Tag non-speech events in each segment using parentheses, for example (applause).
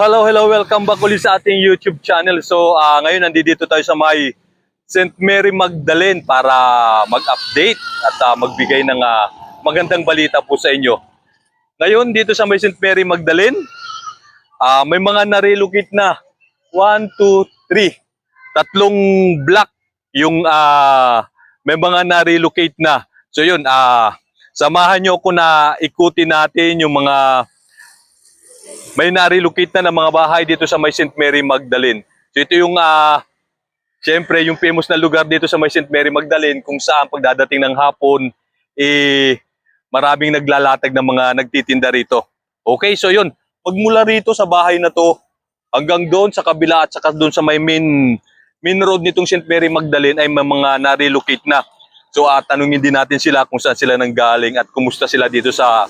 Hello, hello, welcome back ulit sa ating YouTube channel. So, ah, ngayon nandito tayo sa may St. Mary Magdalene para mag-update at ah, magbigay ng ah, magandang balita po sa inyo. Ngayon, dito sa may St. Mary Magdalene, ah, may mga narelocate na. 1, 2, 3. Tatlong block yung ah, may mga narelocate na. So yun, ah, samahan nyo ko na ikutin natin yung mga may na-relocate na ng mga bahay dito sa may St. Mary Magdalene. So ito yung, ah, siyempre, yung famous na lugar dito sa may St. Mary Magdalene kung saan pagdadating ng hapon, eh, maraming naglalatag ng mga nagtitinda rito. Okay, so yun, magmula rito sa bahay na to, hanggang doon sa kabila at saka doon sa may main, main road nitong St. Mary Magdalene ay may mga na-relocate na. So at tanungin din natin sila kung saan sila nanggaling at kumusta sila dito sa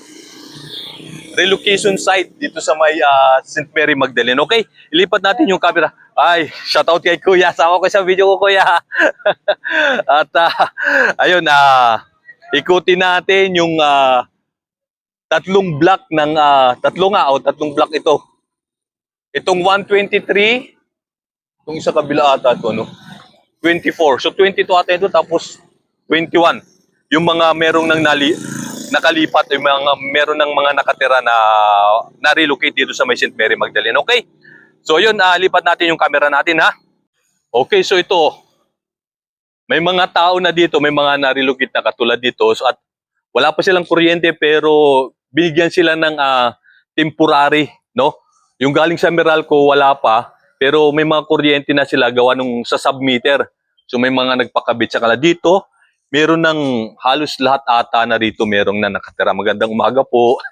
relocation site dito sa may ah, St. Mary Magdalene. Okay, ilipat natin yung camera. Ay, shoutout kay Kuya. Sama ko sa video ko, Kuya. (laughs) At ah, ayun, ah, ikutin natin yung ah, tatlong block ng, ah, tatlo nga, o tatlong block ito. Itong 123, itong isa kabila ata ito, no? 24. So 22 ata ito, tapos 21. Yung mga merong nang nali, nakalipat, yung mga meron ng mga nakatira na na-relocate dito sa may St. Mary Magdalene. Okay? So yun, ah, lipat natin yung camera natin ha. Okay, so ito, may mga tao na dito, may mga na-relocate na katulad dito. So, at wala pa silang kuryente pero binigyan sila ng ah, temporary, no? Yung galing sa Meralco, wala pa. Pero may mga kuryente na sila gawa nung sa submeter. So may mga nagpakabit sa kala dito. Meron ng halos lahat ata na rito merong na nakatira. Magandang umaga po. (laughs)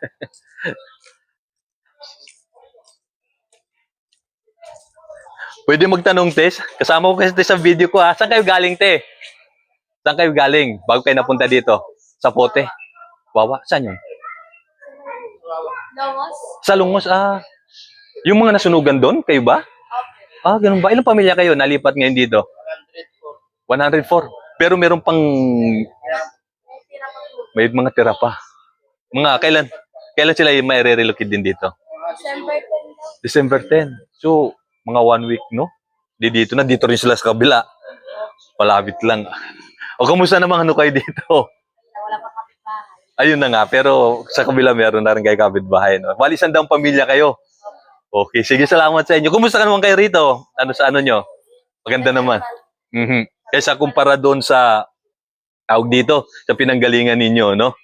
Pwede magtanong, Tess. Kasama ko kasi sa video ko ha. Saan kayo galing, te? Saan kayo galing? Bago kayo napunta dito? Sa Pote? Wawa? Saan yun? Longos? Sa Lungos, ah. Yung mga nasunugan doon, kayo ba? Ah, ganun ba? Ilang pamilya kayo nalipat ngayon dito? 104. Pero meron pang may mga tira pa. Mga kailan? Kailan sila yung may relocate din dito? December 10 daw. December 10. So, mga one week, no? Di dito na, dito rin sila sa kabila. Palapit lang. O, kamusta naman ano kayo dito? Wala pa kapitbahay. Ayun na nga, pero sa kabila meron na rin kayo kapitbahay. No? Bali, isang daang pamilya kayo. Okay, sige, salamat sa inyo. Kumusta ka naman kayo rito? Ano sa ano nyo? Maganda naman. Mhm. Kaysa kumpara doon sa tawag dito, sa pinanggalingan ninyo, no?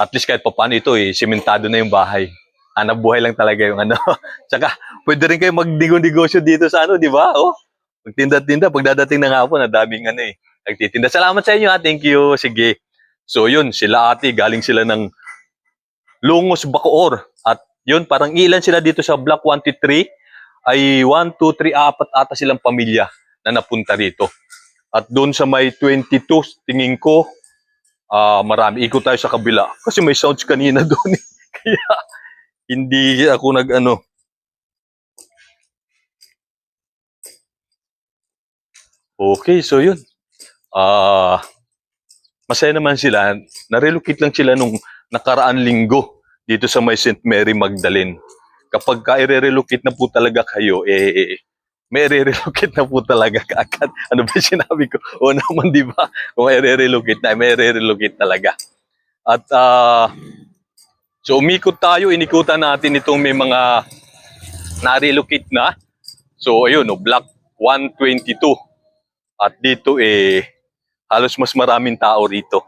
At least kahit paano ito, eh, simentado na yung bahay. Hanap buhay lang talaga yung ano. (laughs) Tsaka, pwede rin kayo magdigo-negosyo dito sa ano, di ba? Oh, magtinda-tinda. Pagdadating ng hapon, na daming ano eh. Nagtitinda. Salamat sa inyo ha. Thank you. Sige. So yun, sila ate, galing sila ng Lungos, Bacoor. At yun, parang ilan sila dito sa Block 123 ay 1, 2, 3, apat ata silang pamilya na napunta rito. At doon sa may 22, tingin ko, ah marami. Ikot tayo sa kabila. Kasi may sounds kanina (laughs) doon. eh. Kaya hindi ako nag-ano. Okay, so yun. Ah, masaya naman sila. Na-relocate lang sila nung nakaraan linggo dito sa may St. Mary Magdalene. Kapag ka i-relocate na po talaga kayo, eh, may re-relocate na po talaga (laughs) kaagad. Ano ba sinabi ko? O naman, di ba? Kung i-relocate na, may re-relocate talaga. At, ah, so umikot tayo, inikutan natin itong may mga na-relocate na. So, ayun, no, block 122. At dito, eh, halos mas maraming tao rito.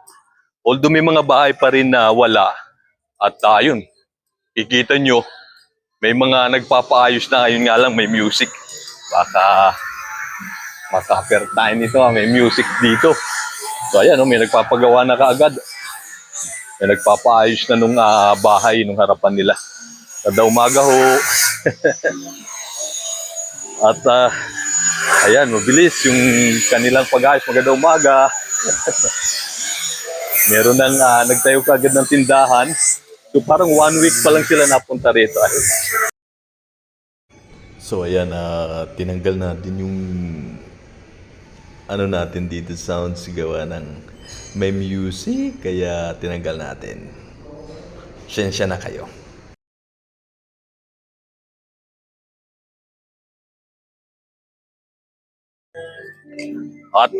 Although may mga bahay pa rin na wala. At ayun, kikita nyo, may mga nagpapaayos na ngayon nga lang may music. Baka makaper tayo nito, ah, may music dito. So ayan, oh, may nagpapagawa na kaagad. May nagpapaayos na nung ah, bahay nung harapan nila. Kada umaga ho. (laughs) At ah, ayan, mabilis yung kanilang pag-ayos. Maganda umaga. (laughs) Meron nang ah, nagtayo kaagad ng tindahan. So parang one week pa lang sila napunta rito. Ayun. So ayan, uh, tinanggal natin yung ano natin dito sounds gawa ng may music kaya tinanggal natin. Sensya na kayo. At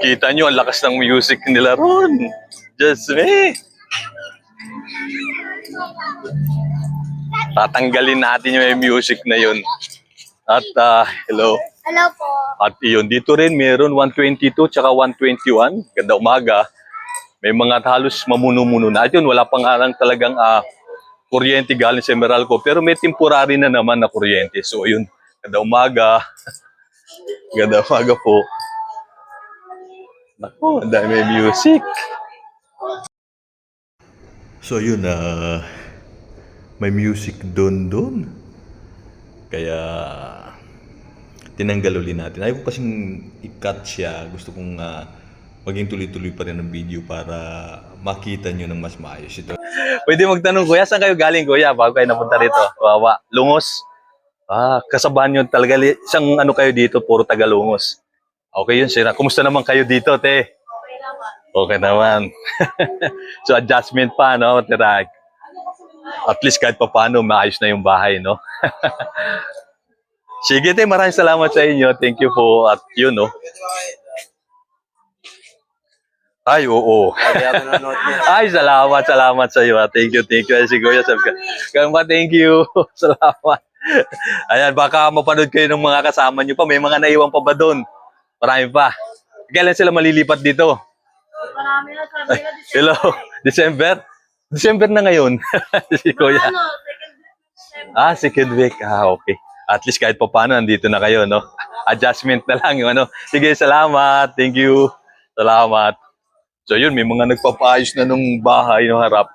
kita nyo ang lakas ng music nila ron. Just me. Tatanggalin natin yung music na yun. At ah, hello. Hello po. At iyon, dito rin meron 122 tsaka 121. Ganda umaga. May mga halos mamuno-muno na. At yun, wala pang arang talagang ah, kuryente galing sa Meralco. Pero may temporary na naman na kuryente. So yun, ganda umaga. (laughs) ganda umaga po. Naku, ang dami may music. So yun, ah, may music doon doon. Kaya tinanggal uli natin. Ayaw ko kasing i-cut siya. Gusto kong ah, maging tuloy-tuloy pa rin ang video para makita nyo ng mas maayos ito. Pwede magtanong, Kuya, saan kayo galing, Kuya? Bago kayo napunta rito. Wawa. Lungos. Ah, kasabahan nyo talaga. Isang ano kayo dito, puro taga-lungos. Okay yun, Sira. Kumusta naman kayo dito, te? Okay naman. Okay naman. (laughs) so, adjustment pa, no, Tirak? At least kahit pa paano, maayos na yung bahay, no? (laughs) Sige, te, maraming salamat sa inyo. Thank you po. At yun, no? Ay, oo. (laughs) Ay, salamat, salamat sa iyo. ah. Thank you, thank you. Ay, si Kuya, sabi ka. Kamba, thank you. (laughs) salamat. Ayan, baka mapanood kayo ng mga kasama nyo pa. May mga naiwan pa ba doon? Marami pa. Kailan sila malilipat dito? Marami na Hello, December? December na ngayon. (laughs) si Kuya. Ano. Ah, second week. Ah, okay. At least kahit pa paano, nandito na kayo, no? Adjustment na lang yung ano. Sige, salamat. Thank you. Salamat. So yun, may mga nagpapaayos na nung bahay no harap.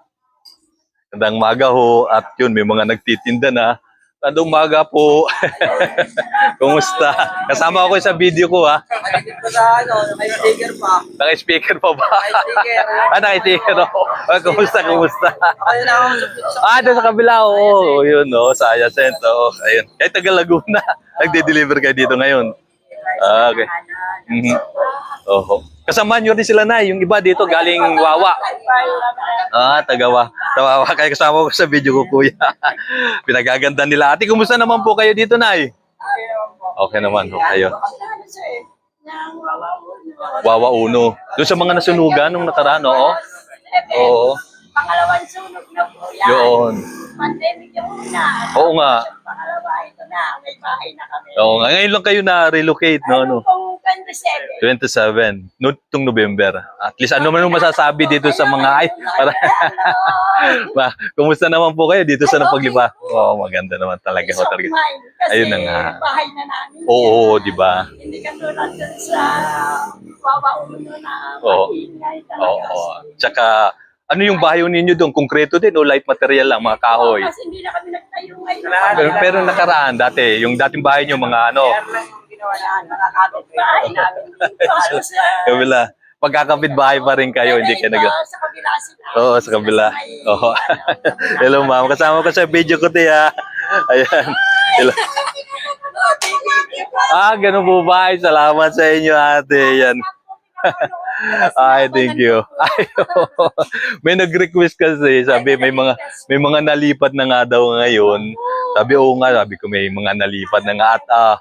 Gandang maga ho. At yun, may mga nagtitinda na. Gandang maga po. (laughs) Kumusta? Kasama ako sa video ko, ha? Nakikita ko sa ano, sticker pa. Naka-speaker pa ba? Sticker. ah, naka-sticker ako. Ah, kumusta, kumusta? Ako yung nakakausap sa Ah, doon sa kabila, oo. yun, no. Sa Ayacent, oo. Ayun. Kahit taga Laguna. Nagde-deliver kayo dito ngayon. Ah, okay. Mhm. Oho. Kasama nyo rin sila na. Yung iba dito galing Wawa. Ah, tagawa. Tawawa kayo kasama ko sa video ko, kuya. (laughs) Pinagaganda nila. Ate, kumusta naman po kayo dito, Nay? Okay naman po kayo. Wawa Uno. Doon sa mga nasunugan nung nakaraan, oo? Oo. Pangalawang sunog na po yan. Yun. Pandemic yung una. Oo nga. Pangalawa, ito na. May bahay na kami. Oo nga. Ngayon lang kayo na-relocate, no? no? Ano pong 27? 27, no, itong November. At least ano man yung masasabi dito sa mga ay para ba, (laughs) kumusta naman po kayo dito sa napaglipa? Oo, maganda naman talaga ho talaga. Kasi Ayun na nga. bahay na namin. Oo, di ba? Hindi ka tulad dun sa Wawa Uno na Oo. Oo. Tsaka ano yung bahay ninyo doon? Konkreto din o light material lang, mga kahoy? Kasi hindi na kami nagtayo ngayon. Pero, pero nakaraan dati, yung dating bahay nyo mga ano, Wala, nakakapit bahay namin dito. Halos (laughs) sa... kabila. Pagkakapit bahay pa rin kayo, hindi kayo nag... Sa kabila sila. Oo, sa kabila. Oo. (laughs) Hello, ma'am. Kasama ko sa video ko, tiya. Ayan. Hello. Ah, ganun po ba? Ay, salamat sa inyo, ate. Yan. (laughs) Ay, thank you. Ay, oo. may nag-request kasi, sabi may mga may mga nalipat na nga daw ngayon. Sabi, oo nga, sabi ko may mga nalipat na nga at ah,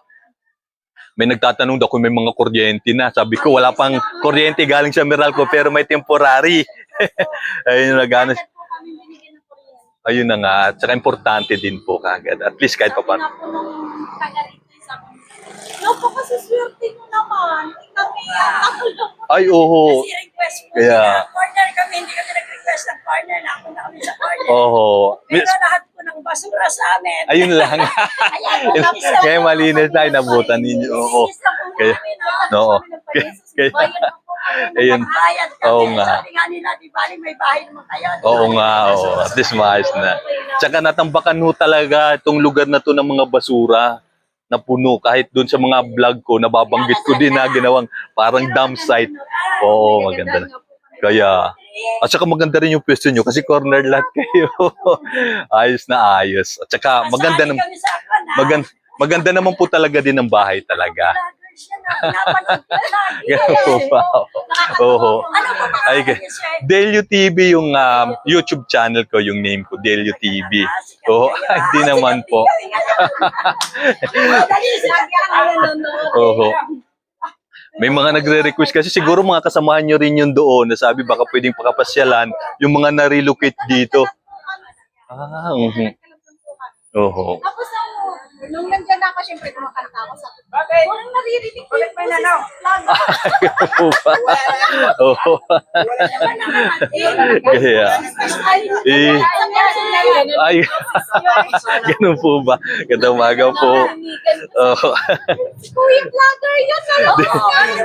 may nagtatanong daw kung may mga kuryente na. Sabi ko, wala pang kuryente galing sa Meralco pero may temporary. (laughs) Ayun ng kuryente. Ayun na nga. Tsaka importante din po kagad. At least kahit pa paano. Nga po nung taga rito, sabi niya, Naku, kasi swerte ko naman. Kami ako lang. (laughs) Ay, oo. Kasi request po Kaya- nila. Corner kami, hindi kami nag-request ng corner na ako na kami sa corner. Oo. Pero lahat po ng basura sa amin. Ayun lang. (laughs) Kaya sa- Kaya malinis na, inabutan ninyo. Oo. Na Kaya- ah. Oo. Kaya- Bayad na po kami, (laughs) Ayun. nagbayad kami. Oo nga. Sabi nga nila, di bali may bahay naman kayo. Di Oo bali nga, may oo. basura At sa least amin. maayos na. Okay na. Tsaka natambakan ho talaga itong lugar na to ng mga basura na puno. Kahit doon sa mga vlog ko, nababanggit ko din na ginawang parang dump site. Oo, maganda. Kaya, at saka maganda rin yung pwesto nyo kasi corner lot (laughs) kayo. ayos na ayos. At saka maganda, ah. maganda, maganda naman po talaga din ang bahay talaga. Siya na, pinapanood ko lagi. Ganun po ba? Oo. Ano po ba Ay, sir? Delio TV yung um, YouTube channel ko, yung name ko, Delio TV. Oo, hindi naman po. Dali, sir. Ano, nanonood. Oo. May mga nagre-request kasi siguro mga kasamahan nyo rin yun doon na sabi baka pwedeng pakapasyalan yung mga na-relocate dito. Ah, mhm. Oho. Tapos ang, nung nandiyan na ako, syempre kumakanta ako sa Bakit? Walang naririnig ko yung boses ng vlog. (laughs) Oo ba? Oo. Eh, ay, (laughs) ganun po ba? Ganda umaga po. Kuya vlogger yun, ano?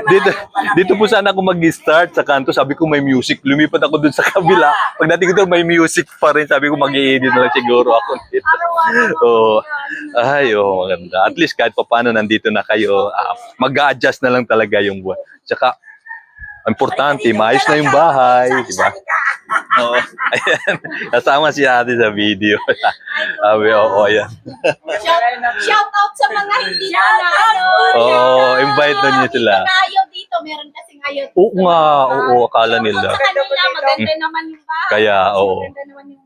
dito, dito po sana ako mag-start sa kanto. Sabi ko may music. Lumipat ako dun sa kabila. Pagdating ko doon may music pa rin. Sabi ko mag-i-edit na lang siguro ako dito. Oo. Ay, oo, maganda. At least kahit pa paano nandito na kayo, ah, mag-a-adjust na lang talaga yung buwan. Tsaka, importante, maayos na yung bahay, di ba? (laughs) Oo. Ayan. Kasama si ate sa video. Sabi, oo, ayan. Shout, shout out sa mga hindi na ano. Oo, invite na niyo sila. Hindi na ayaw dito, meron kasing ayaw dito. Oo nga, oo, akala nila. Sa kanila, maganda naman yung bahay. Kaya, oo. Maganda naman yung,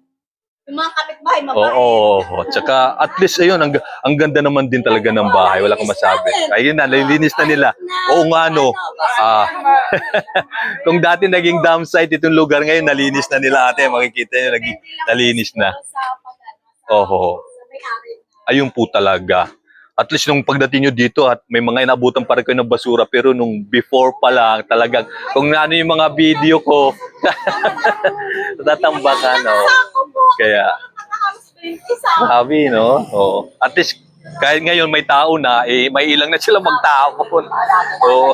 yung mga kapitbahay, mabait. Oo, oo. Tsaka at least ayun, ang, ang ganda naman din talaga ng bahay. Wala kang masabi. Ayun na, nalilinis na nila. Oo nga no. Ah, (laughs) kung dati naging dam site itong lugar ngayon, nalinis na nila ate. Makikita nyo, naging nalinis na. Ano, Oo. Ayun po talaga. At least nung pagdating nyo dito at may mga inabutan pa rin kayo ng basura pero nung before pa lang talagang kung ano yung mga video ko (laughs) tatambakan no. Kaya mga house 20 sa Sabi, no? Oo. At least, kahit ngayon may tao na, eh, may ilang na sila magtapon. Oo.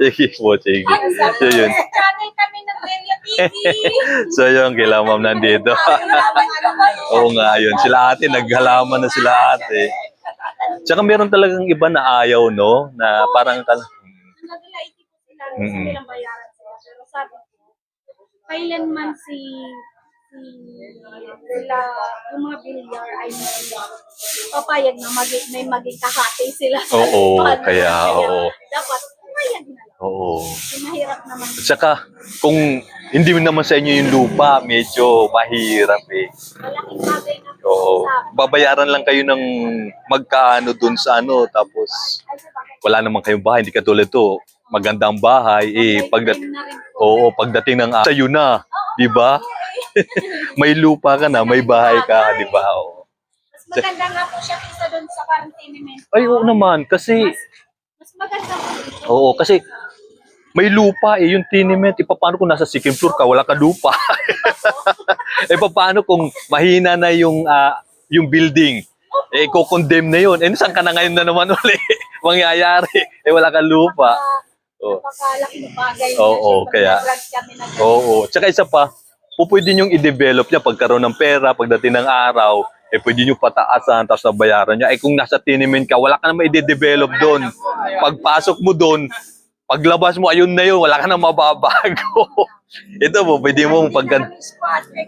sige po, sige. So, yun. So, yun, kila ma'am nandito. Oo nga, yun. Sila ate, naghalaman na sila ate. Tsaka meron talagang iba na ayaw, no? Na parang, tal- Naglaiti ko sila, gusto Mm-mm. nilang bayaran sila. Pero sabi ko, kailanman si si sila, yung mga bilyar ay papayag na maging, may maging kahati sila. Oo, (laughs) no? kaya, oo. Dapat, pumayag na lang. oo. Mahirap naman. At saka, kung hindi naman sa inyo yung lupa, medyo mahirap eh. Malaking bagay na Oo. Babayaran lang kayo ng magkaano dun sa ano, tapos wala naman kayong bahay, hindi katulad to. Magandang bahay, eh, po. oo, pagdating ng sa'yo na, di ba? (laughs) may lupa ka na, may bahay ka, di ba? Oo. Mas maganda nga po siya kaysa doon sa quarantine Ay, oo naman, kasi, Mas maganda po dito. oo, kasi, may lupa eh, yung tenement, eh, paano kung nasa second floor ka, wala ka lupa? (laughs) eh, paano kung mahina na yung, ah, yung building? Eh, ko-condemn na yun. Eh, saan ka na ngayon na naman (laughs) uli? Mangyayari. Eh, wala kang lupa. Oo. Napakalaking bagay. na Oo, siyempre kaya- nag-vlog kami na Oo. Tsaka isa pa, po pwede nyo i-develop niya pagkaroon ng pera, pagdating ng araw, eh pwede nyo pataasan, tapos nabayaran niya. Eh kung nasa tenement ka, wala ka naman i-develop doon. Pagpasok mo doon, paglabas mo, ayun na yun, wala ka na mababago. (laughs) Ito po, pwede mo pagka...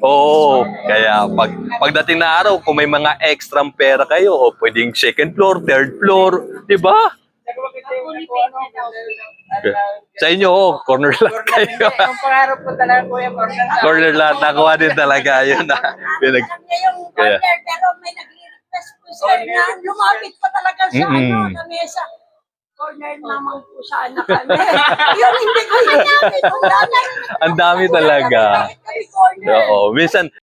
Oo, kaya pag, pagdating na araw, kung may mga extra pera kayo, o pwedeng second floor, third floor, di ba? Daw. Sa inyo, oh, corner lang kayo. Yung pangarap ko talaga, Kuya Morgan. corner lang, nakuha din talaga yun. na Pinag, Alam niya yung Kaya- corner, pero may nag-request po sir na lumapit pa talaga siya Mm-mm. ano, na mesa. Corner naman po siya na kami. yun, hindi ko yun (laughs) namin. Ang dami. Ang dami talaga. Corner. Oo, minsan